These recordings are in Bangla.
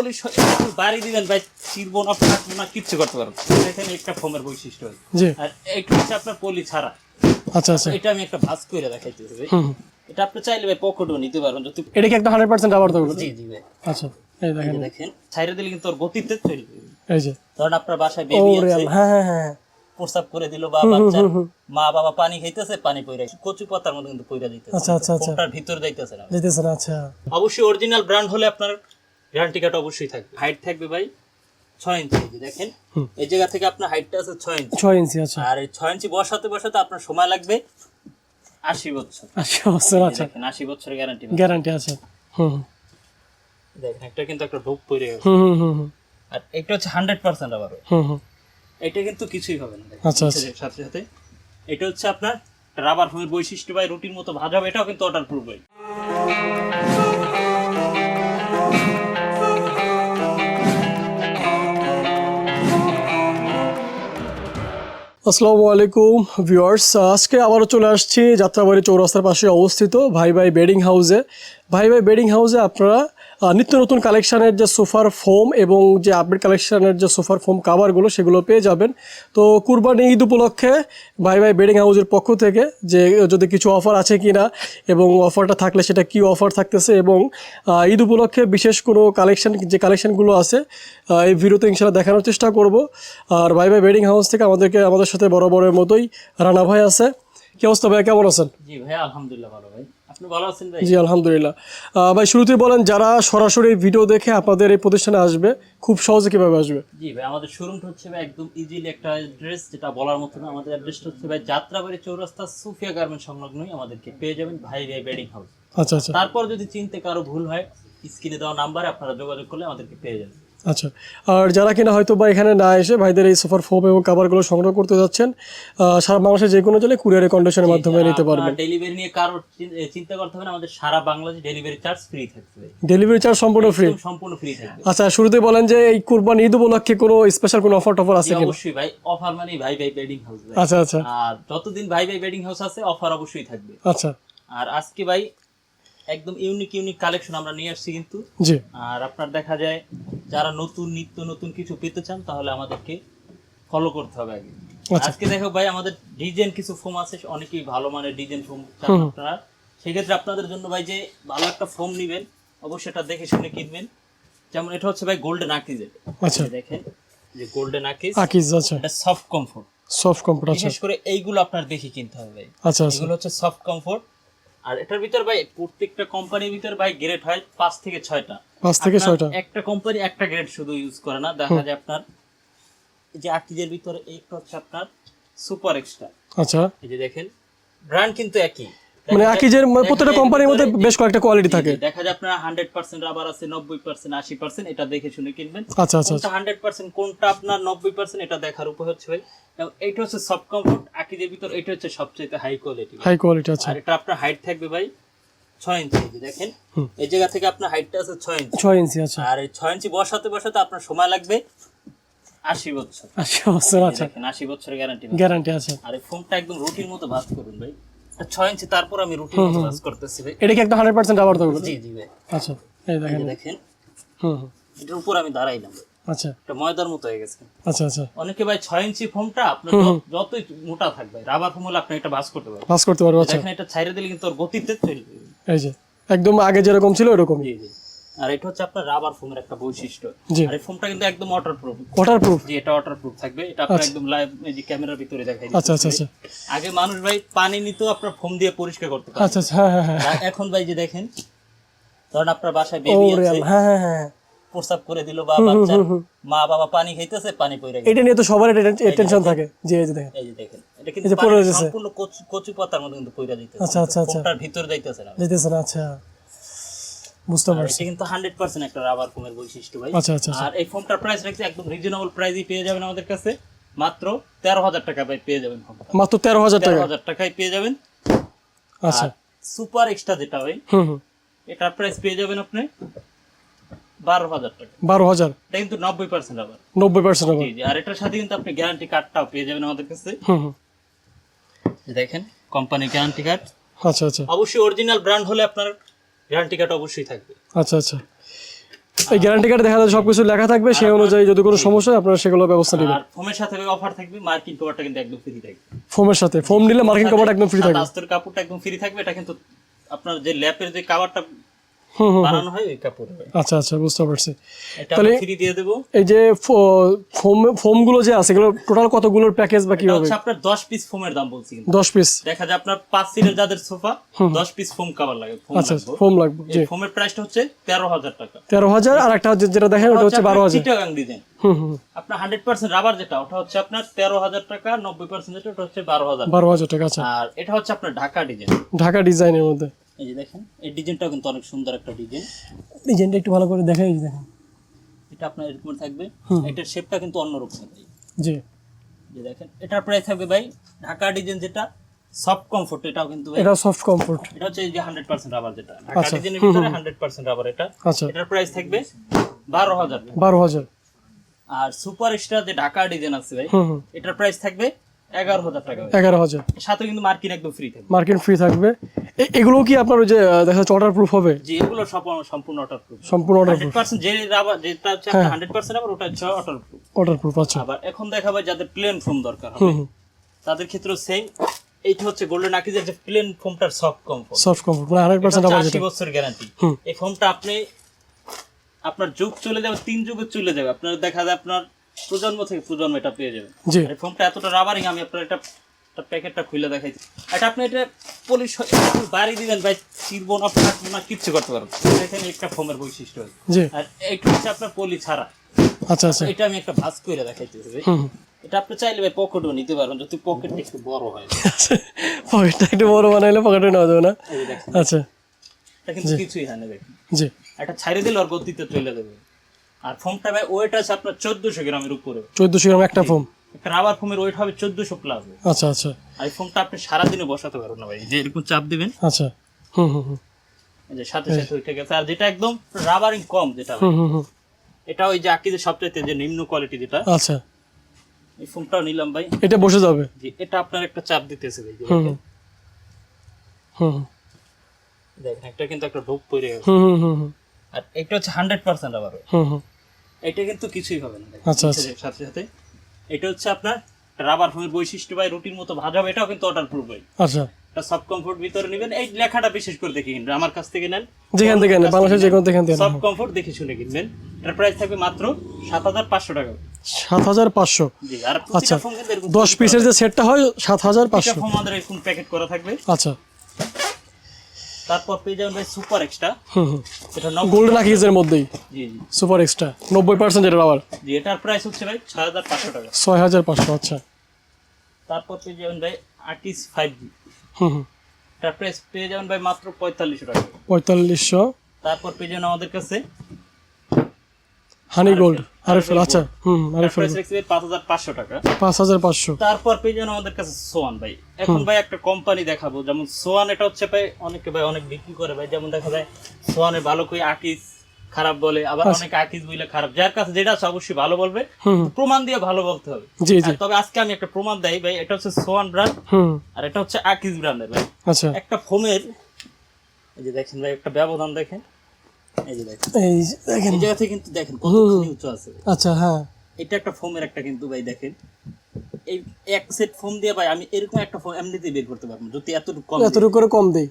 পলিশ বাড়ি দিবেন ভাই না ফাটবো না কিচ্ছু করতে পারব না। দেখেন একটা ফোমের বৈশিষ্ট্য হয় আর একটু হচ্ছে আপনার পলি ছাড়া। আচ্ছা আচ্ছা। এটা আমি একটা ভাঁজ করে। এটা আপনি চাইলে ভাই পকেটও নিতে পারবেন। যদি এটা কি একটা আবার তো জি জি ভাই। আচ্ছা এই দেখেন। দেখেন ছাইরে দিলে কিন্তু ওর গতিতে চলে এই যে। ধরেন আপনার বাসায় বেবি আছে। হ্যাঁ হ্যাঁ হ্যাঁ প্রস্রাব করে দিল বা বাচ্চার মা বাবা পানি খাইতেছে পানি পইরা কচু পাতার মধ্যে কিন্তু পইরা দিতেছে আচ্ছা আচ্ছা। আচ্ছা ভিতর যাইতেছে না। যেতেছেন আচ্ছা। অবশ্যই অরিজিনাল ব্র্যান্ড হলে আপনার গ্যারান্টি কার্ড অবশ্যই থাকবে। হাইট থাকবে ভাই ছয় ইঞ্চি দেখেন। এই জায়গা থেকে আপনার হাইটটা আছে ছয় ইঞ্চি ছয় ইঞ্চি আচ্ছা। আর এই ছয় ইঞ্চি বসাতে বসাতে আপনার সময় লাগবে আশি বছর। আচ্ছা বছর আচ্ছা। আশি বছরের গ্যারান্টি গ্যারান্টি আছে হুম। দেখেন একটা কিন্তু একটা ঢোক পড়ে গেছে। হুম হুম আর এটা হচ্ছে হান্ড্রেড পার্সেন্ট আবার হুম হুম। এটা কিন্তু কিছুই হবে না আচ্ছা, আচ্ছা। সাথে সাথে। এটা হচ্ছে আপনার রাবার ফোমের বৈশিষ্ট্য ভাই রুটির মতো ভাজা হবে এটাও কিন্তু ওয়াটার প্রুফ ভাই। আসসালামু আলাইকুম, ভিউয়ার্স। আজকে আবারও চলে আসছি যাত্রাবাড়ি চৌরাস্তার পাশে অবস্থিত ভাই ভাই বেডিং হাউসে। ভাই ভাই বেডিং হাউসে আপনারা নিত্য নতুন কালেকশানের যে সোফার ফোম এবং যে আপডেট কালেকশানের যে সোফার ফোম কাভারগুলো সেগুলো পেয়ে যাবেন। তো কুরবানি ঈদ উপলক্ষে ভাই ভাই বেডিং হাউসের পক্ষ থেকে যে, যদি কিছু অফার আছে কি না এবং অফারটা থাকলে সেটা কি অফার থাকতেছে এবং ঈদ উপলক্ষে বিশেষ কোনো কালেকশন যে কালেকশনগুলো আছে এই ভিডিওতে ইনশাল্লাহ দেখানোর চেষ্টা করব। আর ভাই ভাই বেডিং হাউস থেকে আমাদেরকে, আমাদের সাথে বরাবরের মতোই রানা ভাই আছে। কি অবস্থা ভাই? কেমন আছেন? জি ভাই, আলহামদুলিল্লাহ ভালো ভাই। জি আলহামদুলিল্লাহ। ভাই শুরুতে বলেন যারা সরাসরি ভিডিও দেখে আপনাদের এই প্রতিষ্ঠানে আসবে খুব সহজে কীভাবে আসবে? জি ভাই আমাদের শোরুমটা হচ্ছে ভাই একদম ইজিলি একটা অ্যাড্রেস যেটা বলার মতো না আমাদের অ্যাড্রেসটা হচ্ছে ভাই যাত্রাবাড়ি চৌরাস্তা সুফিয়া গার্মেন্ট সংলগ্নই আমাদেরকে পেয়ে যাবেন ভাই ভাই বেডিং হাউস আচ্ছা আচ্ছা। তারপর যদি চিনতে কারও ভুল হয় স্ক্রিনে দেওয়া নাম্বারে আপনারা যোগাযোগ করলে আমাদেরকে পেয়ে যাবেন। আচ্ছা আর যারা কিনা হয়তো বা এখানে না এসে ভাইদের এই সোফার ফোম এবং কাভারগুলো সংগ্রহ করতে যাচ্ছেন সারা বাংলাদেশের যে কোনো জেলায় কুরিয়ারের কন্ডিশনের মাধ্যমে নিতে পারবেন। ডেলিভারি নিয়ে কারও চিন্তা করতে হবে না আমাদের সারা বাংলাদেশ ডেলিভারি চার্জ ফ্রি থাকবে। ডেলিভারি চার্জ সম্পূর্ণ ফ্রি সম্পূর্ণ ফ্রি থাকবে। আচ্ছা শুরুতে বলেন যে এই কুরবানি ঈদ উপলক্ষে কোনো স্পেশাল কোনো অফার টফার আছে কিনা? অবশ্যই ভাই অফার মানে ভাই ভাই বেডিং হাউস আচ্ছা আচ্ছা। আর যতদিন ভাই ভাই বেডিং হাউস আছে অফার অবশ্যই থাকবে। আচ্ছা। আর আজকে ভাই একদম ইউনিক ইউনিক কালেকশন আমরা নিয়ে আসছি কিন্তু। জি। আর আপনার দেখা যায় যারা নতুন নিত্য নতুন কিছু পেতে চান তাহলে আমাদেরকে ফলো করতে হবে আগে। আচ্ছা। আজকে দেখো ভাই আমাদের ডিজাইন কিছু ফোম আছে অনেকেই ভালো মানের ডিজাইন ফোম চান আপনারা। সেক্ষেত্রে আপনাদের জন্য ভাই যে ভালো একটা ফোম নেবেন অবশ্যই এটা দেখে শুনে কিনবেন। যেমন এটা হচ্ছে ভাই গোল্ডেন আকিজের। আচ্ছা। দেখেন যে গোল্ডেন আকিজ আকিজ আচ্ছা। এটা সফট কমফোর্ট সফট কম্পিউটার আচ্ছা। বিশেষ করে এইগুলো আপনার দেখে কিনতে হবে ভাই। আচ্ছা আচ্ছা। এগুলো হচ্ছে সফট কমফোর্ট আর এটার ভিতর ভাই প্রত্যেকটা কোম্পানির ভিতর ভাই গ্রেড হয় পাঁচ থেকে ছয়টা। পাঁচ থেকে ছয়টা। একটা কোম্পানি একটা গ্রেড শুধু ইউজ করে না দেখা যায় আপনার এই যে আকিজের ভিতরে একটা হচ্ছে আপনার সুপার এক্সট্রা আচ্ছা। এই যে দেখেন ব্র্যান্ড কিন্তু একই। মানে আকিজের প্রত্যেকটা কোম্পানির মধ্যে বেশ কয়েকটা কোয়ালিটি থাকে। দেখা যায় আপনার হান্ড্রেড পার্সেন্ট রাবার আছে নব্বই পার্সেন্ট আশি পার্সেন্ট এটা দেখে শুনে কিনবেন। আচ্ছা আচ্ছা কোনটা হান্ড্রেড পার্সেন্ট কোনটা আপনার নব্বই পার্সেন্ট এটা দেখার উপর হচ্ছে ভাই। এইটা হচ্ছে সব কমফোর্ট আকিজের ভিতর এটা হচ্ছে সবচেয়ে হাই কোয়ালিটি হাই কোয়ালিটি আচ্ছা। আর এটা আপনার হাইট থাকবে ভাই ছয় ইঞ্চি দেখেন। এই জায়গা থেকে আপনার হাইটটা আছে ছয় ইঞ্চি ছয় ইঞ্চি আচ্ছা। আর এই ছয় ইঞ্চি বসাতে বসাতে আপনার সময় লাগবে আশি বছর। আচ্ছা বছর আচ্ছা। আশি বছরের গ্যারান্টি গ্যারান্টি আছে আর ফোনটা একদম রুটির মতো ভাঁজ করুন ভাই। ইঞ্চি তারপর আমি করতেছি ভাই। এটা কি একদম 100% আবার জি জি ভাই। আচ্ছা এই দেখেন। দেখেন। হুম হুম। এটার উপর আমি দাঁড়াইলাম আচ্ছা। এটা ময়দার মতো হয়ে গেছে। আচ্ছা আচ্ছা। অনেকে ভাই ছয় ইঞ্চি ফোমটা আপনার যত- যতই মোটা থাকবে রাবার হলে আপনি এটা ভাঁজ করতে পারবেন। পাস করতে পারবেন আচ্ছা। দেখেন এটা ছাইড়ে দিলে কিন্তু ওর গতিতে চলবে। এই যে একদম আগে যেরকম ছিল ওরকমই। জি জি। আর এটা হচ্ছে আপনার রাবার ফোমের একটা বৈশিষ্ট্য। আর এই ফোমটা কিন্তু একদম ওয়াটার প্রুফ ওয়াটার প্রুফ জি এটা ওয়াটার প্রুফ থাকবে। এটা আপনার একদম লাইভ এই যে ক্যামেরার ভিতরে দেখাই আচ্ছা আচ্ছা আচ্ছা। আগে মানুষ ভাই পানি নিতেও আপনার ফোম দিয়ে পরিষ্কার করতে পারে আচ্ছা আচ্ছা হ্যাঁ হ্যাঁ হ্যাঁ। এখন ভাই যে দেখেন ধরেন আপনার বাসায় বেবি আছে হ্যাঁ হ্যাঁ হ্যাঁ প্রস্রাব করে দিল বা বাচ্চার মা বাবা পানি খাইতেছে পানি পড়ে গেছে। এটা নিয়ে তো সবার টেনশন থাকে। জি এই যে দেখেন। এই যে দেখেন। এটা কিন্তু পড়ে। সম্পূর্ণ কচু কচু পাতার মধ্যে কিন্তু পইরা দিতেছে আচ্ছা, আচ্ছা, আচ্ছা। ভিতর যাইতেছে না। যেতেছে না আচ্ছা। বুঝতে পারছি। এটা কিন্তু হান্ড্রেড পার্সেন্ট একটা রাবার ফোমের বৈশিষ্ট্য ভাই। আচ্ছা আচ্ছা আচ্ছা। আর এই ফোনটার প্রাইস রাখছি একদম রিজনেবল প্রাইসই পেয়ে যাবেন আমাদের কাছে। মাত্র তেরো হাজার টাকা ভাই পেয়ে যাবেন ফোনটা মাত্র তেরো হাজার তেরো টাকা হাজার টাকায় পেয়ে যাবেন। আচ্ছা। সুপার এক্সট্রা যেটা ভাই হুম হুম। এটার প্রাইস পেয়ে যাবেন আপনি বারো হাজার টাকা। বারো হাজার? এটা কিন্তু নব্বই পার্সেন্ট আবার নব্বই পার্সেন্ট আবার আর এটার সাথে কিন্তু আপনি গ্যারান্টি কার্ডটাও পেয়ে যাবেন আমাদের কাছে। দেখেন কোম্পানি গ্যারান্টি কার্ড আচ্ছা আচ্ছা। অবশ্যই অরিজিনাল ব্র্যান্ড হলে আপনার গ্যারান্টি কার্ড অবশ্যই থাকবে। আচ্ছা আচ্ছা। এই গ্যারান্টি কার্ডে দেখা যায় সবকিছু লেখা থাকবে সেই অনুযায়ী যদি কোনো সমস্যা হয় আপনারা সেগুলো ব্যবস্থা নেবেন। আর ফোমের সাথে অফার থাকবে মার্কিং কভারটা কিন্তু একদম ফ্রি থাকবে। ফোমের সাথে। ফোম নিলে মার্কিং কভারটা একদম ফ্রি থাকবে। আস্তর কাপড়টা একদম ফ্রি থাকবে এটা কিন্তু আপনার যে ল্যাপের যে কাভারটা বানানো হয় ওই কাপড় আচ্ছা আচ্ছা বুঝতে পারছি। ফ্রি দিয়ে দেবো। এই যে ফোম ফোমগুলো যে আছে এগুলো টোটাল কতগুলোর প্যাকেজ বা কীভাবে? হচ্ছে আপনার দশ পিস ফোমের দাম বলছি কিন্তু। পিস দেখা যায় আপনার সিটের যাদের সোফা দশ পিস ফোম কাভার লাগে ফোম আচ্ছা ফোম লাগবে এই ফোমের প্রাইসটা হচ্ছে তেরো হাজার টাকা। তেরো হাজার আর একটা হচ্ছে যেটা দেখেন ওটা হচ্ছে চিটাগাং ডিজাইন। হুম হুম আপনার হান্ড্রেড পার্সেন্ট রাবার যেটা ওটা হচ্ছে আপনার তেরো হাজার টাকা নব্বই পার্সেন্ট যেটা ওটা হচ্ছে বারো হাজার বারো হাজার টাকা আচ্ছা। আর এটা হচ্ছে আপনার ঢাকা ডিজাইন। ঢাকা ডিজাইনের মধ্যে। এই যে দেখেন এই ডিজাইনটাও কিন্তু অনেক সুন্দর একটা ডিজাইন। ডিজাইনটা একটু ভালো করে দেখাই দেখেন। এটা আপনার এরকম থাকবে। এটার শেপটা কিন্তু অন্যরকম ভাই জি। যে দেখেন এটার প্রাইস থাকবে ভাই ঢাকা ডিজাইন যেটা সফট কমফোর্ট এটাও কিন্তু এটা সফট কমফোর্ট এটা হচ্ছে যে হান্ড্রেড পার্সেন্ট রাবার যেটা। ঢাকা আচ্ছা। ডিজাইনের ভিতরে হান্ড্রেড পার্সেন্ট রাবার এটা। আচ্ছা। এটার প্রাইস থাকবে বারো হাজার। টাকা। বারো হাজার। আর সুপার স্টার যে ঢাকা ডিজাইন আছে ভাই এটার প্রাইস থাকবে এগারো হাজার টাকা। এগারো হাজার। সাথে কিন্তু মার্কিন একদম ফ্রি থাকবে। মার্কিন ফ্রি থাকবে। এগুলো কি আপনার ওই যে দেখা যাচ্ছে প্রুফ হবে? যে এগুলো সব- সম্পূর্ণ প্রুফ সম্পূর্ণ প্রুফ পার্সেন্ট যে রাবার যেটা হচ্ছে হান্ড্রেড পার্সেন্ট রাবার ওটা হচ্ছে প্রুফ প্রুফ আচ্ছা। আবার এখন দেখাবে যাদের প্লেন ফোম দরকার হবে। তাদের ক্ষেত্রেও সেম এইটা হচ্ছে গোল্ডেন আকিজের যে প্লেন ফোমটার সফট কমফোর্ট সফট কমফোর্ট মানে হান্ড্রেড পার্সেন্ট আবার আশি যেটা। বছর গ্যারান্টি এই ফোমটা আপনি আপনার যুগ চলে যাবে তিন যুগে চলে যাবে। আপনার দেখা যায় আপনার প্রজন্ম থেকে প্রজন্ম এটা পেয়ে যাবেন। জি। এই ফোমটা এতটা রাবারিং আমি আপনার এটা একটা প্যাকেটটা খুলে দেখাইছি। এটা আপনি এটা পলিশ বাড়ি দিবেন ভাই চিরবো না ফাটবো না কিচ্ছু করতে পারবেন দেখেন একটা ফোমের বৈশিষ্ট্য আর এইটা হচ্ছে আপনার পলি ছাড়া। আচ্ছা আচ্ছা। এটা আমি একটা করে। এটা আপনি চাইলে ভাই পকেটও নিতে পারেন যদি পকেটটা একটু বড় হয়। পকেটটা একটু বড় বানাইলে পকেটে নেওয়া যাবে না? এই যে দেখেন। আচ্ছা। কিন্তু কিছুই হয় না দেখেন জি। এটা দিলে ওর গতিতে চলে যাবে। আর ফোমটা ভাই ওয়েট আছে আপনার চোদ্দশো গ্রামের উপরে। চোদ্দোশো গ্রাম একটা ফোম? একটা রাবার ফোমের ওয়েট হবে চোদ্দশো প্লাস আচ্ছা আচ্ছা। আর ফোমটা আপনি সারাদিনে বসাতে পারবেন না ভাই। যে এরকম চাপ দিবেন আচ্ছা। হুম হুম হুম। যে সাথে সাথে উঠে গেছে। আর যেটা একদম রাবারিং কম যেটা হুম হুম হুম। এটা ওই যে আকিদের সবচাইতে যে নিম্ন কোয়ালিটি যেটা আচ্ছা। এই ফোমটাও নিলাম ভাই। এটা বসে যাবে? যে এটা আপনার একটা চাপ দিতেছে ভাই। হুম। হুম। দেখেন একটা কিন্তু একটা ঢোক পড়ে গেছে। হুম হুম আর এটা হচ্ছে হান্ড্রেড পার্সেন্ট রাবার হুম হুম। এটা কিন্তু কিছুই হবে না আচ্ছা, আচ্ছা। সাথে সাথে এটা হচ্ছে আপনার রাবার ফোমের বৈশিষ্ট্য ভাই রুটির মতো ভাজা হবে এটাও কিন্তু অর্ডার প্রুফ ভাই আচ্ছা। এটা সব কমফোর্ট ভিতরে নেবেন। এই লেখাটা বিশেষ করে দেখে কিনবেন আমার কাছ থেকে নেন। যেখান থেকে নেন বাংলাদেশের যেখান থেকে সব কমফোর্ট দেখে শুনে কিনবেন। এটার প্রাইস থাকবে মাত্র সাত হাজার পাঁচশো টাকা। সাত হাজার পাঁচশো। জি আর আচ্ছা দশ পিসের যে সেটটা হয় সাত হাজার পাঁচশো। আমাদের এরকম প্যাকেট করা থাকবে। আচ্ছা। তারপর পেয়ে যাবেন ভাই সুপার এক্সট্রা এটা গোল্ড আকিজের মধ্যেই। জি জি। সুপার এক্সট্রা নব্বই পার্সেন্ট যেটা আবার। জি এটার প্রাইস হচ্ছে ভাই ছয় হাজার পাঁচশো টাকা। ছয় হাজার পাঁচশো আচ্ছা। তারপর পেয়ে যাবেন ভাই আর্টিস ফাইভ জি এটার প্রাইস পেয়ে যাবেন ভাই মাত্র পঁয়তাল্লিশশো টাকা। পঁয়তাল্লিশশো। তারপর পেয়ে যাবেন আমাদের কাছে হানি গোল্ড আরএফএল আচ্ছা হুম আরএফএল প্রাইস রাখছি ভাই পাঁচ হাজার পাঁচশো টাকা। পাঁচ হাজার পাঁচশো। তারপর পেয়ে আমাদের কাছে সোয়ান ভাই। এখন ভাই একটা কোম্পানি দেখাবো। যেমন সোয়ান এটা হচ্ছে ভাই অনেকে ভাই অনেক বিক্রি করে ভাই। যেমন দেখা যায় সোয়ানের ভালো করে আকিস খারাপ বলে আবার অনেক আকিস বলে খারাপ। যার কাছে যেটা আছে অবশ্যই ভালো বলবে। প্রমাণ দিয়ে ভালো বলতে হবে। জি জি। তবে আজকে আমি একটা প্রমাণ দেই ভাই। এটা হচ্ছে সোয়ান ব্র্যান্ড আর এটা হচ্ছে আকিস ব্র্যান্ডের ভাই। আচ্ছা। একটা ফোমের এই যে দেখেন ভাই একটা ব্যবধান দেখেন। এই দেখেন। এই জায়গা থেকে কিন্তু দেখেন কতখানি উঁচু আছে। আচ্ছা হ্যাঁ। এটা একটা ফোমের একটা কিন্তু ভাই দেখেন। এই এক সেট ফোম দিয়ে ভাই আমি এরকম একটা ফোম এমনিতেই বের করতে পারব যদি এতটুকু কম এতটুকু করে কম দেই।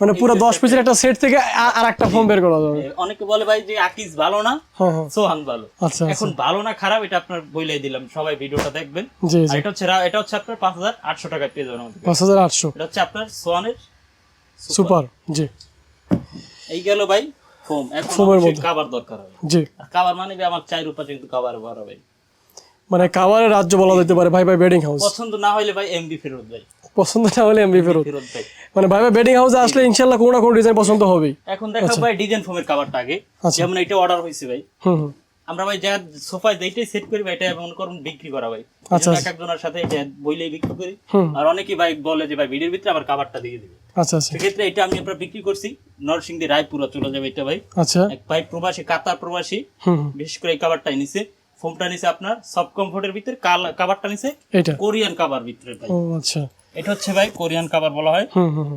মানে পুরো set দশ টা- পিসের একটা সেট থেকে আর একটা ফোন বের করা যাবে। অনেকে বলে ভাই যে আকিস ভালো না হ্যাঁ হ্যাঁ। সোহান ভালো। আচ্ছা এখন ভালো না খারাপ এটা আপনার বইলাই দিলাম সবাই ভিডিওটা দেখবেন। আর এটা হচ্ছে এটা হচ্ছে আপনার পাঁচ হাজার আটশো টাকায় পেয়ে যাবেন আমাদের। পাঁচ হাজার আটশো। এটা হচ্ছে আপনার সোহানের সুপার জি। এই গেল ভাই ফোম এখন ফোমের মধ্যে। কাবার দরকার হবে জি। আর মানে ভাই আমার চাই রূপা কিন্তু কাবার বড় হবে। মানে কাবারের রাজ্য বলা যেতে পারে। ভাই ভাই বেডিং হাউস পছন্দ না হলে ভাই এমবি ফেরত ভাই পছন্দ না হলে এমবি ফেরত। মানে ভাই ভাই বেডিং হাউসে আসলে ইনশাল্লাহ কোনো না কোনো ডিজাইন পছন্দ হবে এখন দেখো ভাই ডিজাইন ফোমের কাবারটা আগে। আচ্ছা। যেমন এটা অর্ডার হয়েছে ভাই। হুম। আমরা ভাই যা সোফা যেটাই সেট করি ভাই এটা এমন করুন বিক্রি করা ভাই। আচ্ছা। এক একজনের সাথে এটা বইলেই বিক্রি করি। আর অনেকেই ভাই বলে যে ভাই ভিডিওর ভিতরে আবার কাবারটা দিয়ে দিবে। আচ্ছা আচ্ছা। সেক্ষেত্রে এটা আমি আমরা বিক্রি করছি। নরসিংদী রায়পুরা চলে যাবে এটা ভাই। আচ্ছা। এক ভাই প্রবাসী কাতার প্রবাসী। বিশেষ করে এই কাবারটাই নিছে। ফোমটা নিছে আপনার সব কমফোর্টের ভিতরে কাবারটা নিছে এইটা? কোরিয়ান কাবার ভিতরে ভাই। ও আচ্ছা। এটা হচ্ছে ভাই কোরিয়ান কাবার বলা হয়। হুম হুম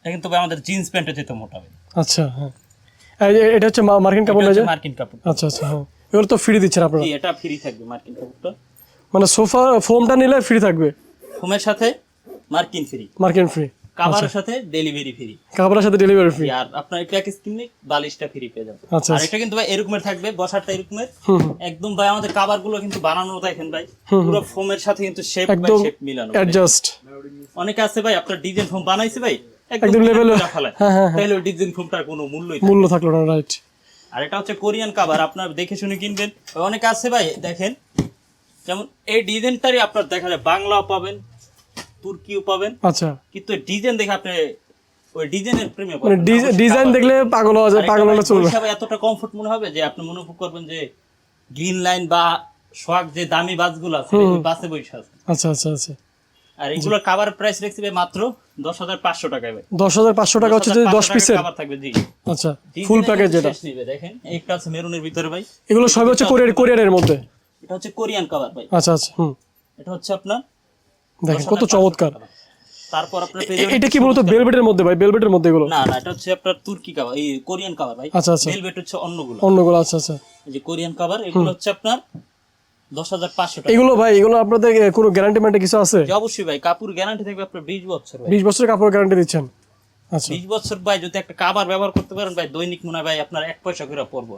এটা কিন্তু ভাই আমাদের জিন্স প্যান্টের যেতে মোটা ভাই। আচ্ছা হ্যাঁ। এটা হচ্ছে মার্কিন কাপড় না মার্কিন কাপড়। আচ্ছা আচ্ছা হ্যাঁ। এগুলো তো ফ্রি দিচ্ছেন আপনারা। এটা ফ্রি থাকবে মার্কিন কাপড়টা মানে সোফা ফোমটা নিলে ফ্রি থাকবে? ফোমের সাথে মার্কিন ফ্রি মার্কিন ফ্রি কাভারের সাথে ডেলিভারি ফ্রি কাপড়ের সাথে ডেলিভারি ফ্রি আর আপনার প্যাকেজ কিনলে বালিশটা ফ্রি পেয়ে যাবেন। আচ্ছা। আর এটা কিন্তু ভাই এরকমের থাকবে বসারটা এরকমের। একদম ভাই আমাদের কাভারগুলো কিন্তু বানানো দেখেন ভাই পুরো ফোমের সাথে কিন্তু শেপ বাই শেপ মিলানো। অ্যাডজাস্ট অনেকে আছে ভাই আপনার ডিজাইন ফোম বানাইছে ভাই একদম লেভেল ফেলায়। হ্যাঁ, হ্যাঁ, তাহলে ডিজাইন ফোমটার কোনো মূল্যই মূল্য থাকল না রাইট আর এটা হচ্ছে কোরিয়ান কাভার আপনার দেখে শুনে কিনবেন। অনেকে আছে ভাই দেখেন। যেমন এই ডিজাইনটারই আপনার দেখা যায় বাংলাও পাবেন তুর্কিও পাবেন। আচ্ছা। কিন্তু ডিজাইন দেখে আপনি ওই ডিজাইনের প্রেমে মানে ডিজাইন দেখলে পাগল হওয়া যায় পাগল হলে চলবে। হিসাবে এতটা কমফোর্ট মনে হবে যে আপনি মনে করবেন যে গ্রিন লাইন বা সোয়াগ যে দামি বাসগুলো আছে বাসে বসে আছে। আচ্ছা আচ্ছা আচ্ছা। আর এগুলোর কাভার প্রাইস রেখেছি মাত্র দশ হাজার পাঁচশো টাকায় ভাই। দশ হাজার পাঁচশো টাকা হচ্ছে যে দশ পিসের? কাভার থাকবে জি। আচ্ছা ফুল প্যাকেজ যেটা দেখেন একটা আছে মেরুনের ভিতরে ভাই। এগুলো সবই হচ্ছে কোরিয়ার কোরিয়ারের মধ্যে? এটা হচ্ছে কোরিয়ান কাভার ভাই। আচ্ছা আচ্ছা হুম। এটা হচ্ছে আপনার দেখেন কত চমৎকার। তারপর আপনার এটা কি মূলত বেলভেটের মধ্যে ভাই? বেলভেটের মধ্যে এগুলো? না না এটা হচ্ছে আপনার তুর্কি কাভার এই কোরিয়ান কাভার ভাই। আচ্ছা আচ্ছা। ভেলভেট হচ্ছে অন্যগুলো। অন্যগুলো আচ্ছা আচ্ছা। এই যে কোরিয়ান কাভার এগুলো হচ্ছে আপনার দশ হাজার পাঁচশো টাকা এগুলো ভাই এগুলো আপনাদের কোনো গ্যারান্টি ম্যান্টি কিছু আছে? অবশ্যই ভাই কাপড় গ্যারান্টি থাকবে আপনার বিশ বছর বিশ বছর কাপড় গ্যারান্টি দিচ্ছেন? আচ্ছা। বিশ বছর ভাই যদি একটা কাবার ব্যবহার করতে পারেন ভাই দৈনিক মনে হয় ভাই আপনার এক পয়সা করে পড়ব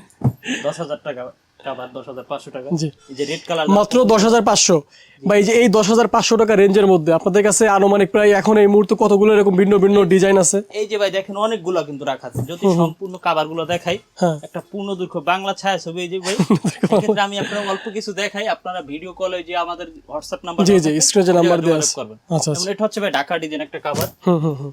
দশ হাজার টাকা। কাবার মাত্র দশ হাজার পাঁচশো। বা এই যে এই দশ হাজার পাঁচশো টাকা রেঞ্জের মধ্যে আপনাদের কাছে আনুমানিক প্রায় এখন এই মুহূর্তে কতগুলো এরকম ভিন্ন ভিন্ন ডিজাইন আছে? এই যে ভাই দেখেন অনেকগুলো কিন্তু রাখা আছে। যদি সম্পূর্ণ কাবারগুলো দেখাই হ্যাঁ। একটা পূর্ণ দুঃখ বাংলা ছায়া ছবি এই যে ভাই। এক্ষেত্রে আমি আপনার অল্প কিছু দেখাই। আপনারা ভিডিও কলে যে আমাদের হোয়াটসঅ্যাপ নাম্বার জি জি স্ক্রিনে নাম্বার দেওয়া আছে। আচ্ছা আচ্ছা। এটা হচ্ছে ভাই ঢাকা ডিজাইন একটা কাভার হুম হুম হুম।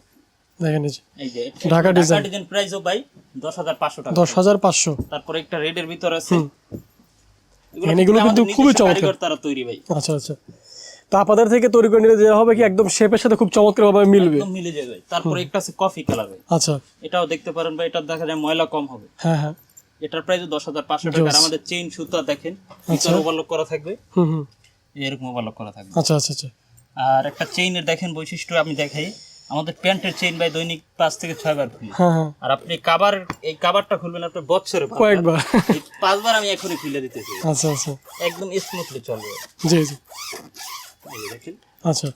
দেখেন এই যে। ঢাকা design। ডিজাইন। প্রাইসও ভাই দশ হাজার পাঁচশো টাকা। দশ হাজার পাঁচশো। তারপরে একটা রেডের ভিতর আছে। এগুলো কিন্তু খুবই চমৎকার। তারা তৈরি ভাই। আচ্ছা আচ্ছা। তা আপনাদের থেকে তৈরি করে নিলে হবে কি একদম শেপের সাথে খুব চমৎকার ভাবে মিলবে? একদম মিলে যাবে। ভাই তারপরে একটা আছে কফি কালার আচ্ছা। এটাও দেখতে পারেন ভাই এটা দেখা যায় ময়লা কম হবে। হ্যাঁ হ্যাঁ। এটার প্রাইস দশ হাজার পাঁচশো টাকা। আমাদের চেইন সুতা দেখেন ভিতরে ওভারলক করা থাকবে। হুম হুম। এরকম ওভারলক করা থাকবে। আচ্ছা আচ্ছা আচ্ছা। আর একটা চেইনের দেখেন বৈশিষ্ট্য আমি দেখাই। আমাদের প্যান্টের চেইন ভাই দৈনিক পাঁচ থেকে ছয় বার খুলি। হ্যাঁ হ্যাঁ। আর আপনি কাবার এই কাবারটা খুলবেন আপনার বছরে। কয়েকবার। পাঁচবার আমি এখনই খুলে দিতেছি। আচ্ছা আচ্ছা। একদম স্মুথলি চলবে। জি জি। আচ্ছা।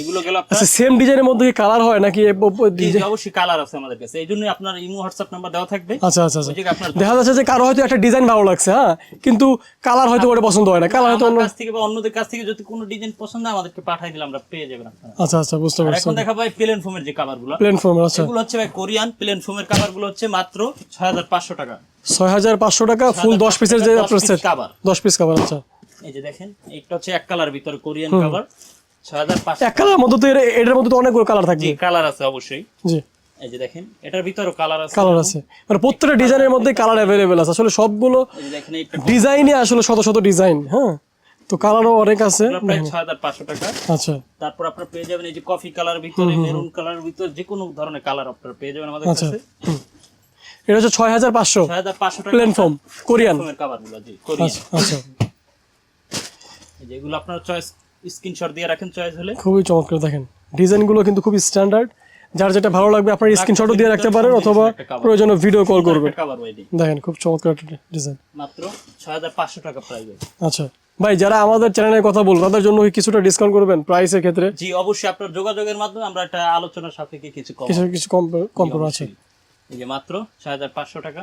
এগুলো গেল আপনার আচ্ছা সেম ডিজাইনের মধ্যে কি কালার হয় নাকি অবশ্যই কালার আছে আমাদের কাছে। এই জন্যই আপনার ইমো হোয়াটসঅ্যাপ নাম্বার দেওয়া থাকবে। আচ্ছা আচ্ছা আচ্ছা। দেখা যাচ্ছে যে কারও হয়তো একটা ডিজাইন ভালো লাগছে হ্যাঁ? কিন্তু কালার হয়তো ওটা পছন্দ হয় না। কালার হয়তো অন্য কাছ থেকে বা অন্যদের কাছ থেকে যদি কোনো ডিজাইন পছন্দ হয় আমাদেরকে পাঠাই দিলে আমরা পেয়ে যাবেন আপনারা। আচ্ছা আচ্ছা বুঝতে পারছি। এখন দেখা ভাই প্লেন ফোমের যে কাভারগুলো প্লেন ফর্মের আচ্ছা। এগুলো হচ্ছে ভাই কোরিয়ান প্লেন ফোমের কাভারগুলো হচ্ছে মাত্র ছয় হাজার পাঁচশো টাকা। ছয় হাজার পাঁচশো টাকা ফুল দশ পিসের যে আপনার সেট কাভার দশ পিস কাভার আচ্ছা। এই যে দেখেন একটা হচ্ছে এক কালার ভিতরে কোরিয়ান কাভার এক কালার মধ্যে তো এটার মধ্যে তো অনেকগুলো কালার থাকবে। কালার আছে অবশ্যই। জি। এই যে দেখেন এটার ভিতরেও কালার আছে। কালার আছে। মানে প্রত্যেকটা ডিজাইনের মধ্যে কালার অ্যাভেলেবেল আছে। আসলে সবগুলো ডিজাইনই আসলে শত শত ডিজাইন হ্যাঁ? তো কালারও অনেক আছে। পাঁচশো টাকা। আচ্ছা। তারপর আপনার পেয়ে যাবেন এই যে কফি কালার ভিতরে মেরুন কালার ভিতরে যে কোনো ধরনের কালার আপনারা পেয়ে যাবেন আমাদের আচ্ছা। কাছে। এটা হচ্ছে ছয় হাজার পাঁচশো। প্লেন ফর্ম কোরিয়ান আচ্ছা আচ্ছা। এই যে এগুলো আপনার চয়েস স্ক্রিনশট দিয়ে রাখেন চয়েস হলে। খুবই চমৎকার দেখেন। ডিজাইনগুলো কিন্তু খুবই স্ট্যান্ডার্ড। যার যেটা ভালো লাগবে আপনার স্ক্রিনশটও দিয়ে রাখতে পারেন অথবা প্রয়োজনে ভিডিও কল ওয়েডিং দেখেন খুব চমৎকার ডিজাইন মাত্র ছয় হাজার পাঁচশো টাকা প্রাইস আচ্ছা ভাই যারা আমাদের চ্যানেলের কথা বল তাদের জন্য কিছুটা ডিসকাউন্ট করবেন প্রাইসের ক্ষেত্রে? জি অবশ্যই আপনার যোগাযোগের মাধ্যমে আমরা একটা আলোচনার সাপেক্ষে কিছু কম কিছু কিছু কম কম আছে। এই যে মাত্র ছয় হাজার পাঁচশো টাকা।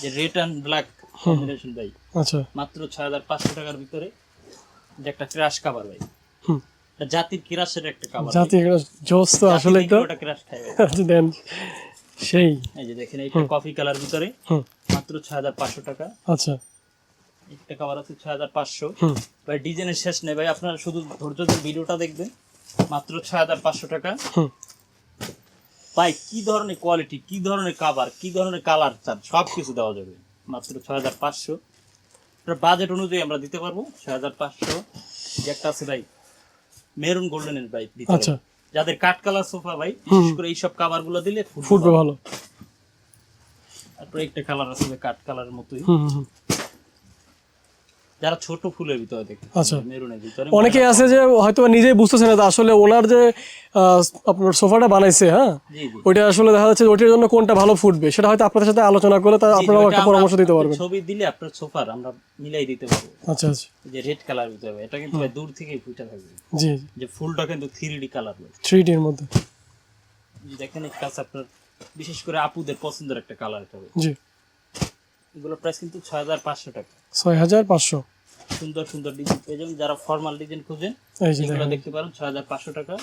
যে রেড অ্যান্ড ব্ল্যাক কম্বিনেশন ভাই। আচ্ছা। মাত্র ছয় হাজার পাঁচশো টাকার ভিতরে যে একটা ক্রাশ কাভার ভাই। জাতির ক্রাশের একটা কাভার জাতি জোস তো আসলে তো। ওটা ক্রাশ খাই আচ্ছা, দেন। সেই। এই যে দেখেন এইটা কফি কালার ভিতরে মাত্র ছয় হাজার পাঁচশো টাকা। আচ্ছা। একটা কাভার আছে ছয় হাজার পাঁচশো ভাই ডিজাইনের শেষ নেই ভাই। আপনারা শুধু ধৈর্য ধরে ভিডিওটা দেখবেন। মাত্র ছয় হাজার পাঁচশো টাকা। হুম। ভাই কি ধরনের কোয়ালিটি কি ধরনের কাভার কি ধরনের কালার চান? সব কিছু দেওয়া যাবে। মাত্র ছয় হাজার পাঁচশো বাজেট অনুযায়ী আমরা দিতে পারব ছয় হাজার পাঁচশো। যে একটা আছে ভাই মেরুন গোল্ডেনের ভাই। আচ্ছা। যাদের কাঠ কালার সোফা ভাই বিশেষ করে এইসব কাভারগুলো দিলে ফুটবে ভালো। তারপরে একটা কালার আছে কাঠ কালার মতোই। যারা ছোট ফুলের ভিতরে দেখতে আচ্ছা। মেরুনের ভিতরে অনেকে আছে যে হয়তো নিজেই বুঝতেছে না আসলে ওনার যে আপনার সোফাটা বানাইছে হ্যাঁ? ওইটা আসলে দেখা যাচ্ছে ওইটার জন্য কোনটা ভালো ফুটবে সেটা হয়তো আপনাদের সাথে আলোচনা করলে ওইটা একটা পরামর্শ দিতে পারবেন। ছবি দিলে আপনার সোফার আমরা মিলাই দিতে পারব। আচ্ছা আচ্ছা। যে রেড কালার হবে, এটা কিন্তু দূর থেকেই ফুটে থাকবে। জি যে ফুলটা কিন্তু থ্রি ডি কালার থ্রি ডির মধ্যে। দেখেন এই কাজ আপনার বিশেষ করে আপুদের পছন্দের একটা কালার এটা হবে। জি। এগুলো প্রাইস কিন্তু ছয় হাজার পাঁচশো টাকা। ছয় হাজার পাঁচশো। সুন্দর সুন্দর ডিজাইন পেয়ে যাবেন যারা ফর্মাল ডিজাইন খুঁজেন এগুলো দেখতে পারেন ছয় হাজার পাঁচশো টাকা।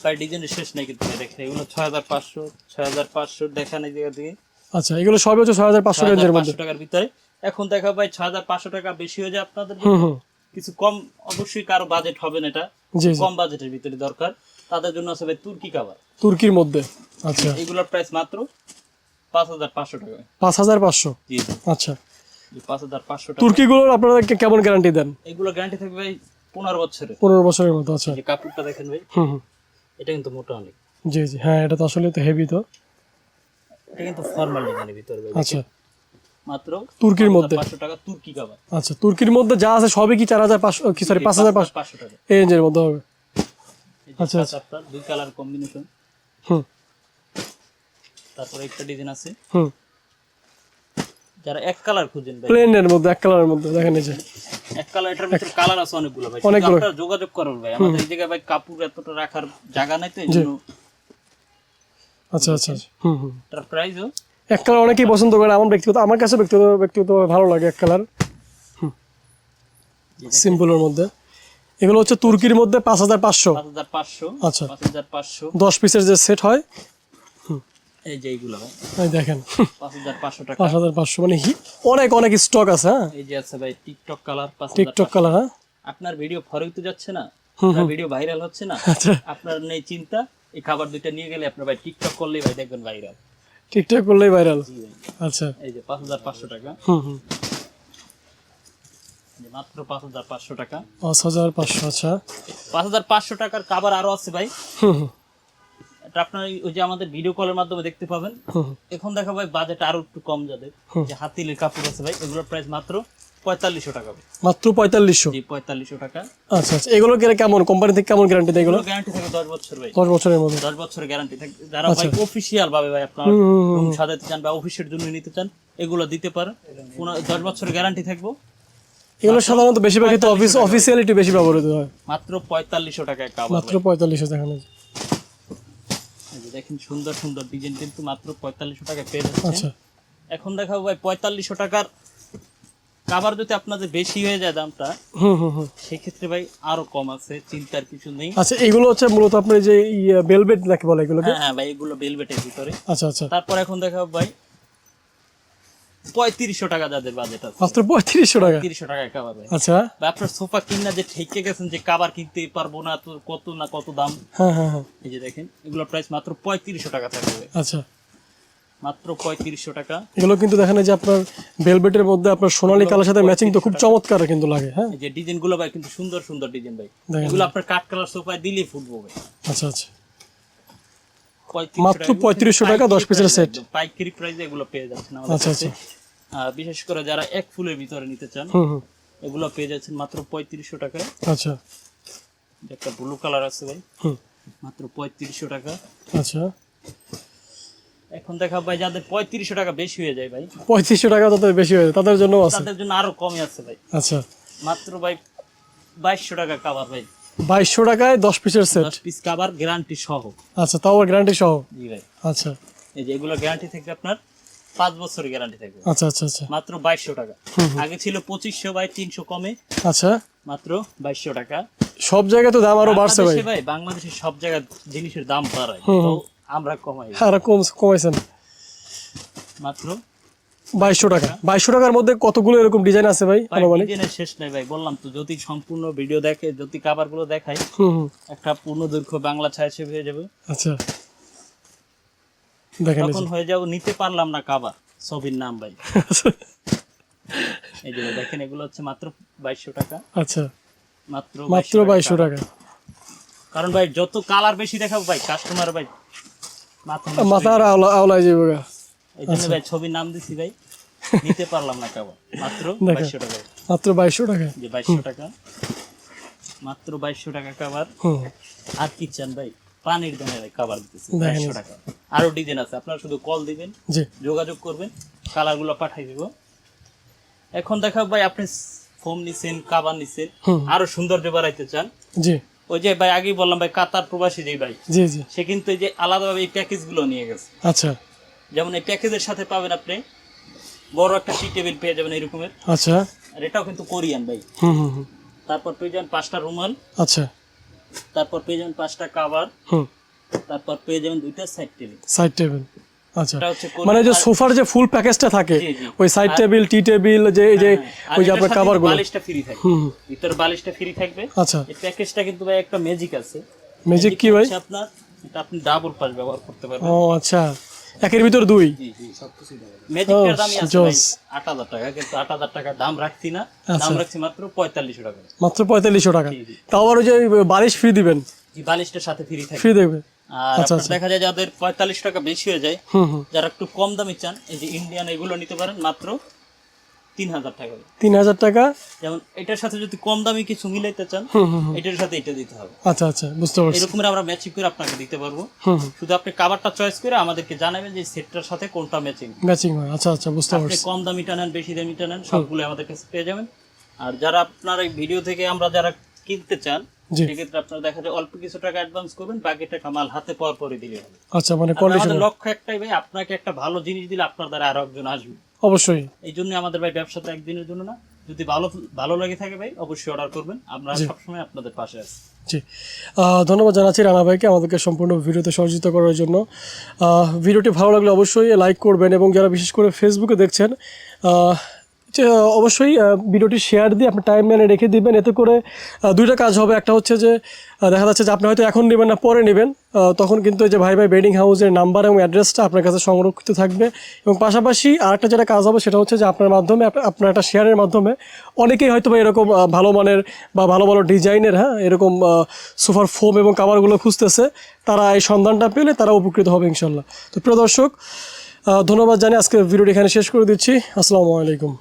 প্রায় ডিজাইনের শেষ নেই কিন্তু দেখেন এগুলো ছয় হাজার পাঁচশো ছয় হাজার পাঁচশো দেখান এই জায়গা থেকে। আচ্ছা এগুলো সবই হচ্ছে ছয় হাজার পাঁচশো রেঞ্জের মধ্যে। টাকার ভিতরে। এখন দেখা ভাই ছয় হাজার পাঁচশো টাকা বেশি হয়ে যায় আপনাদের কিছু কম অবশ্যই কারও বাজেট হবে না এটা। কম বাজেটের ভিতরে দরকার। তাদের জন্য আছে ভাই তুর্কি কাবার তুর্কির মধ্যে। আচ্ছা। এগুলোর প্রাইস মাত্র পাঁচ হাজার পাঁচশো টাকা। পাঁচ হাজার পাঁচশো? আচ্ছা। পাঁচ হাজার পাঁচশো তুর্কিগুলোর আপনাদেরকে কেমন গ্যারান্টি দেন? এগুলো গ্যারান্টি থাকবে ভাই পনেরো বছরের। পনেরো বছরের মতো আচ্ছা। কাপড়টা দেখেন ভাই হুম হুম। এটা কিন্তু মোটা অনেক। জি জি। হ্যাঁ এটা তো আসলে তো হেভি তো। এটা কিন্তু ফর্মাল ডিজাইনের ভিতরে আচ্ছা। মাত্র তুর্কির মধ্যে? পাঁচশো টাকা তুর্কি কাবার আচ্ছা তুর্কির মধ্যে যা আছে সবই কি চার হাজার পাঁচশো কি সরি পাঁচ হাজার পাঁচশো। পাঁচশো টাকা। এই রেঞ্জের মধ্যে হবে। আচ্ছা, আপনার দুই কালার কম্বিনেশন হুম। তারপরে একটা ডিজাইন আছে। হুম। যারা এক কালার খুঁজেন ভাই। প্লেনের মধ্যে এক কালারের মধ্যে দেখেন এই যে। এক কালার এটার ভিতরে কালার আছে অনেকগুলো ভাই। অনেকগুলো। যোগাযোগ করুন ভাই। আমাদের এই জায়গায় ভাই কাপড় এতটা রাখার জায়গা নাই তো আচ্ছা আচ্ছা আচ্ছা। হুম হুম। এটার প্রাইসও এক কালার অনেকেই পছন্দ করে আমার ব্যক্তিগত আমার কাছে ব্যক্তিগত ব্যক্তিগত ভালো লাগে এক কালার সিম্পলের মধ্যে। এগুলো হচ্ছে তুর্কির মধ্যে পাঁচ হাজার পাঁচশো। পাঁচ হাজার পাঁচশো আচ্ছা। পাঁচ হাজার পাঁচশো। দশ পিসের যে সেট হয় এই যে এইগুলো। ভাই দেখেন। পাঁচ হাজার পাঁচশো টাকা। পাঁচ হাজার পাঁচশো মানে অনেক অনেক স্টক আছে হ্যাঁ? এই যে আছে ভাই টিকটক কালার টিকটক কালার হ্যাঁ? আপনার ভিডিও ফরে তো যাচ্ছে না? ভিডিও ভাইরাল হচ্ছে না? আচ্ছা। আপনার নেই চিন্তা এই খাবার দুইটা নিয়ে গেলে আপনার ভাই টিকটক করলেই ভাই দেখবেন ভাইরাল টিকটক করলেই ভাইরাল আচ্ছা। এই যে পাঁচ হাজার পাঁচশো টাকা। হুম হুম। মাত্র পাঁচ হাজার পাঁচশো টাকা। পাঁচ হাজার পাঁচশো আচ্ছা। পাঁচ হাজার পাঁচশো টাকার খাবার আরও আছে ভাই। হুম হুম। এটা আপনার ওই যে আমাদের ভিডিও কলের মাধ্যমে দেখতে পাবেন। এখন দেখা ভাই বাজেট আরও একটু কম যাদের। যে হাতিলের কাপড় আছে ভাই এগুলোর প্রাইস মাত্র পঁয়তাল্লিশশো টাকা মাত্র পঁয়তাল্লিশশো? জি পঁয়তাল্লিশশো টাকা। আচ্ছা আচ্ছা। এগুলো কেমন? কোম্পানি থেকে কেমন গ্যারান্টি দেয় এগুলো? গ্যারান্টি থাকে দশ বছর ভাই। দশ বছরের মধ্যে। দশ বছরের গ্যারান্টি থাকে। যারা ভাই অফিসিয়াল ভাবে ভাই আপনার। রুম সাজাতে চান বা অফিসের জন্য নিতে চান এগুলো দিতে পারেন দশ বছরের গ্যারান্টি থাকব। এগুলো সাধারণত বেশিরভাগই তো অফিস অফিসিয়ালিটি বেশি ব্যবহৃত হয়। মাত্র পঁয়তাল্লিশশো কাবার মাত্র পঁয়তাল্লিশশো দেখেন সুন্দর সুন্দর ডিজাইন কিন্তু মাত্র পঁয়তাল্লিশশো টাকায় পেয়ে যাচ্ছেন। আচ্ছা। এখন দেখাবো ভাই পঁয়তাল্লিশশো টাকার কাবার যদি আপনাদের বেশি হয়ে যায় দামটা হুম হুম হুম। সেক্ষেত্রে ভাই আরও কম আছে চিন্তার কিছু নেই। আচ্ছা এগুলো হচ্ছে মূলত আপনার যে বেলবেট নাকি বলে এগুলো হ্যাঁ হ্যাঁ ভাই এগুলো বেলবেটের ভিতরে। আচ্ছা আচ্ছা। তারপর এখন দেখাবো ভাই পঁয়ত্রিশশো টাকা যাদের বাজেট আছে। মাত্র পঁয়ত্রিশশো টাকা? তিরিশশো টাকায় কাবার আচ্ছা। আপনার সোফা কিনা যে ঠেকে গেছেন যে কাবার কিনতে পারব না তো কত না কত দাম? হ্যাঁ হ্যাঁ হ্যাঁ। এই যে দেখেন এগুলোর প্রাইস মাত্র পঁয়ত্রিশশো টাকা থাকবে। আচ্ছা। মাত্র পঁয়ত্রিশশো টাকা। এগুলো কিন্তু দেখেন যে আপনার বেলবেটের মধ্যে আপনার সোনালী কালার সাথে ম্যাচিং তো খুব চমৎকার কিন্তু লাগে হ্যাঁ? যে ডিজাইনগুলো ভাই কিন্তু সুন্দর সুন্দর ডিজাইন ভাই। এগুলো আপনার কাঠ কালার সোফায় দিলেই ফুটবো। ভাই আচ্ছা আচ্ছা। 3500 মাত্র। 3500 টাকা, 10 পিসের। একদম, পাইকারি প্রাইসে এগুলো পেয়ে যাচ্ছেন আমাদের আচ্ছা, বিশেষ করে যারা এক ফুলের ভিতরে নিতে চান এগুলো পেয়ে যাচ্ছেন মাত্র পঁয়ত্রিশশো টাকায় আচ্ছা। একটা ব্লু কালার আছে ভাই। মাত্র পঁয়ত্রিশশো টাকা। আচ্ছা। এখন দেখা ভাই যাদের পঁয়ত্রিশশো টাকা বেশি হয়ে যায় ভাই পঁয়ত্রিশশো টাকা তাদের বেশি হয়ে যায়, তাদের জন্য আছে। তাদের জন্য আরও কমে আছে ভাই। আচ্ছা। মাত্র ভাই বাইশশো টাকা কাবার ভাই। বাইশশো টাকায় দশ পিসের সেট দশ পিস কাবার গ্যারান্টি সহ। আচ্ছা তাও গ্যারান্টি সহ? জি ভাই। আচ্ছা। এই যে এগুলো গ্যারান্টি থাকবে আপনার পাঁচ বছরের গ্যারান্টি থাকবে। আচ্ছা আচ্ছা আচ্ছা। মাত্র বাইশশো টাকা। আগে ছিল পঁচিশশো বাই তিনশো কমে। আচ্ছা। মাত্র বাইশশো টাকা। সব জায়গায় তো দাম আরও বাড়ছে ভাই বাংলাদেশে ভাই। বাংলাদেশের সব জায়গায় জিনিসের দাম বাড়ায়। তো আমরা কমাই। আরও কম কমাইছেন। মাত্র বাইশশো টাকা। বাইশশো টাকার মধ্যে কতগুলো এরকম ডিজাইন আছে ভাই? আনুমানিক শেষ নাই ভাই বললাম তো যদি সম্পূর্ণ ভিডিও দেখে যদি কাবারগুলো দেখাই একটা পূর্ণ দৈর্ঘ্য বাংলা ছায়াছবি হয়ে যাবে। আচ্ছা। দেখেন এই তখন হয়ে যাব নিতে পারলাম না কাবার ছবির নাম ভাই। এই যে দেখেন এগুলো হচ্ছে মাত্র বাইশশো টাকা। আচ্ছা। মাত্র মাত্র বাইশশো টাকা। কারণ ভাই যত কালার বেশি দেখাবো ভাই কাস্টমার ভাই মাথা নষ্ট মাথা আওলা যাবে। এই জন্য ভাই ছবির নাম দিছি ভাই। নিতে পারলাম না কাবার মাত্র বাইশশো টাকা। মাত্র বাইশশো টাকা? যে বাইশশো টাকা। মাত্র বাইশশো টাকা কাবার আর কি চান ভাই? পানির দামে কাবার দিতেছে। বাইশশো টাকা। আরও ডিজাইন আছে। আপনারা শুধু কল দিবেন যোগাযোগ করবেন কালারগুলো পাঠাই দিব। এখন দেখা ভাই আপনি ফোম নিছেন কাবার নিছেন। আরও সৌন্দর্য বাড়াইতে চান। জি। ওই যে ভাই আগেই বললাম ভাই কাতার প্রবাসী যে ভাই জি জি। সে কিন্তু এই যে আলাদাভাবে এই প্যাকেজগুলো নিয়ে গেছে। আচ্ছা। যেমন এই প্যাকেজের সাথে পাবেন আপনি বড় একটা টি টেবিল পেয়ে যাবেন এরকমের আচ্ছা। আর এটাও কিন্তু কোরিয়ান ভাই। হুম হুম তারপর পেয়ে যাবেন পাঁচটা রুমাল। আচ্ছা। তারপর পেয়ে যাবেন পাঁচটা কাভার হুম। তারপর পেয়ে যাবেন দুইটা সাইড টেবিল সাইড টেবিল আচ্ছা। মানে যে সোফার যে ফুল প্যাকেজটা থাকে। ওই সাইড টেবিল টি টেবিল যে এই যে ওই যে আপনার কাভারগুলো বালিশটা ফ্রি থাকবে। হুম হুম। ভিতরে বালিশটা ফ্রি থাকবে। আচ্ছা। এই প্যাকেজটা কিন্তু ভাই একটা ম্যাজিক আছে। ম্যাজিক কি ভাই? আপনার এটা আপনি ডাবল পাস ব্যবহার করতে পারবেন। ও আচ্ছা। একের ভিতর দুই। না। আচ্ছা। মাত্র পঁয়তাল্লিশশো টাকা। তাও আবার ওই যে বালিশ ফ্রি দিবেন। জি বালিশটার সাথে ফ্রি ফ্রি দেবে। আর আচ্ছা, দেখা যায় যাদের পঁয়তাল্লিশ টাকা বেশি হয়ে যায় যারা একটু কম দামি চান এই যে ইন্ডিয়ান এগুলো নিতে পারেন মাত্র তিন হাজার টাকা তিন হাজার টাকা? যেমন এটার সাথে যদি কম দামি কিছু মিলাইতে চান। এটার সাথে এটা দিতে হবে। আচ্ছা আচ্ছা বুঝতে পারছি। এরকমের আমরা ম্যাচিং করে আপনাকে দিতে পারব। শুধু আপনি কাভারটা চয়েস করে আমাদেরকে জানাবেন যে সেটটার সাথে কোনটা ম্যাচিং ম্যাচিং হয় আচ্ছা আচ্ছা বুঝতে পারছি। কম দামিটা নেন বেশি দামিটা নেন সবগুলো আমাদের কাছে পেয়ে যাবেন। আর যারা আপনার এই ভিডিও থেকে আমরা যারা কিনতে চান সেক্ষেত্রে আপনার দেখা যায় অল্প কিছু টাকা অ্যাডভান্স করবেন বাকি টাকা মাল হাতে পাওয়ার পরে দিলে হবে। আচ্ছা মানে কন্ডিশন লক্ষ্য একটাই ভাই আপনাকে একটা ভালো জিনিস দিলে আপনার দ্বারা আরও একজন আসবে। অবশ্যই। এই জন্য আমাদের ভাই ব্যবসাতে একদিনের জন্য না। যদি ভালো ভালো লাগে থাকে ভাই অবশ্যই অর্ডার করবেন। আমরা সবসময় আপনাদের পাশে আছি। জি। ধন্যবাদ জানাচ্ছি রানা ভাইকে আমাদেরকে সম্পূর্ণ ভিডিওতে সহযোগিতা করার জন্য। ভিডিওটি ভালো লাগলে অবশ্যই লাইক করবেন এবং যারা বিশেষ করে ফেসবুকে দেখছেন অবশ্যই ভিডিওটি শেয়ার দিয়ে আপনি টাইম লাইনে রেখে দিবেন। এতে করে দুইটা কাজ হবে। একটা হচ্ছে যে দেখা যাচ্ছে যে আপনি হয়তো এখন নেবেন না, পরে নেবেন। তখন কিন্তু এই যে ভাই ভাই বেডিং হাউসের নাম্বার এবং অ্যাড্রেসটা আপনার কাছে সংরক্ষিত থাকবে। এবং পাশাপাশি আরেকটা যেটা কাজ হবে, সেটা হচ্ছে যে আপনার মাধ্যমে আপনার একটা শেয়ারের মাধ্যমে অনেকেই হয়তো বা এরকম ভালো মানের বা ভালো ভালো ডিজাইনের হ্যাঁ এরকম সোফার ফোম এবং কাভারগুলো খুঁজতেছে। তারা এই সন্ধানটা পেলে তারা উপকৃত হবে ইনশাল্লাহ তো প্রিয় দর্শক ধন্যবাদ জানিয়ে আজকে ভিডিওটি এখানে শেষ করে দিচ্ছি। আসসালামু আলাইকুম।